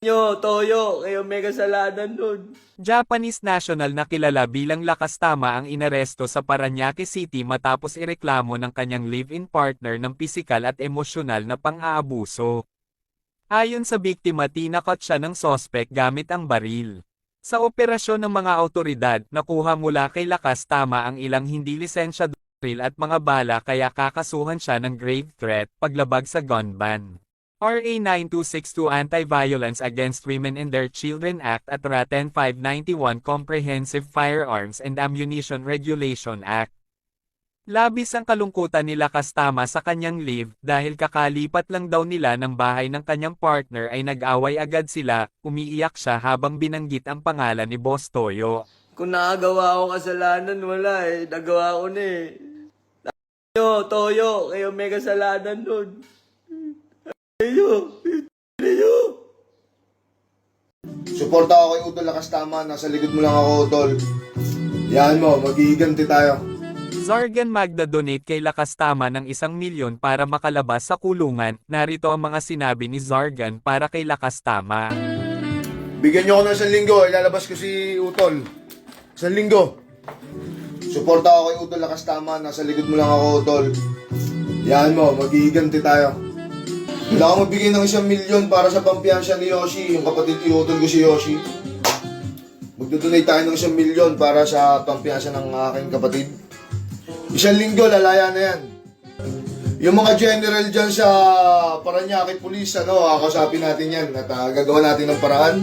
nyo, Toyo, kayo may kasalanan nun. Japanese national na kilala bilang Lakas Tama ang inaresto sa Paranaque City matapos ireklamo ng kanyang live-in partner ng pisikal at emosyonal na pang-aabuso. Ayon sa biktima tinakot siya ng sospek gamit ang baril. Sa operasyon ng mga autoridad, nakuha mula kay Lakas Tama ang ilang hindi lisensyado baril at mga bala kaya kakasuhan siya ng grave threat, paglabag sa gun ban. RA 9262 Anti-Violence Against Women and Their Children Act at RA 10591 Comprehensive Firearms and Ammunition Regulation Act. Labis ang kalungkutan ni Lakas Tama sa kanyang leave dahil kakalipat lang daw nila ng bahay ng kanyang partner ay nag-away agad sila, umiiyak siya habang binanggit ang pangalan ni Boss Toyo. Kung nakagawa ako kasalanan, wala eh. Nagawa ko na eh. nyo, Toyo, kayo may kasalanan nun. Kayo, kayo. Suporta ako kay Utol Lakas Tama. Nasa likod mo lang ako, Utol. Yan mo, magiganti tayo. Zargan Magda donate kay Lakas Tama ng isang milyon para makalabas sa kulungan, narito ang mga sinabi ni Zargan para kay Lakas Tama. Bigyan niyo ako ng isang linggo. Ilalabas ko si Utol. Isang linggo. Suporta ako kay Utol Lakas Tama. Nasa likod mo lang ako, Utol. Yan mo, magiganti tayo. Wala akong magbigay ng isang milyon para sa pampiyansya ni Yoshi, yung kapatid ni Utol ko si Yoshi. Magdodonate tayo ng isang milyon para sa pampiyansya ng aking kapatid. Isang linggo, lalaya na yan. Yung mga general dyan sa Paranaque Police, ano, kakasapin natin yan at ah, gagawa natin ng paraan